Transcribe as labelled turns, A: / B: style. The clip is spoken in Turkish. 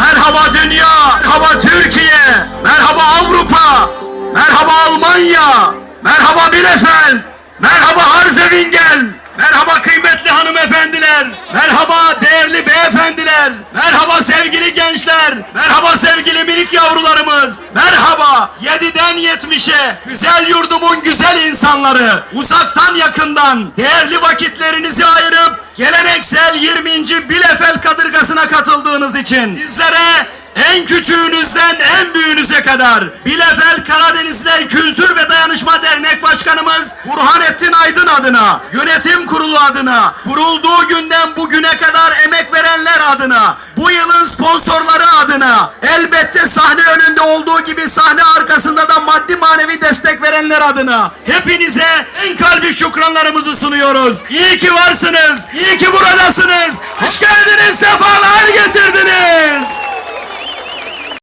A: Merhaba dünya, merhaba Türkiye, merhaba Avrupa, merhaba Almanya, merhaba Bielefeld, merhaba Harzevingel, merhaba kıymetli hanımefendiler, merhaba değerli beyefendiler, merhaba sevgili gençler, merhaba sevgili minik yavrularımız, merhaba 7'den 70'e güzel yurdumun güzel insanları, uzaktan yakından değerli vakitlerinizi ayırıp geleneksel 20. Bielefeld kadırgasına katıldığınız için sizlere en küçüğünüzden en büyüğünüze kadar Bielefeld Karadenizler Kültür ve Dayanışma Dernek Başkanımız Burhanettin Aydın adına, yönetim kurulu adına, kurulduğu günden bugüne kadar emek verenler adına, bu yılın sponsorları adına, elbette sahne önünde olduğu gibi sahne arkasında da maddi manevi destek verenler adına hepinize en kalbi şükranlarımızı sunuyoruz. İyi ki varsınız, iyi ki buradasınız. Hoş geldiniz, sefalar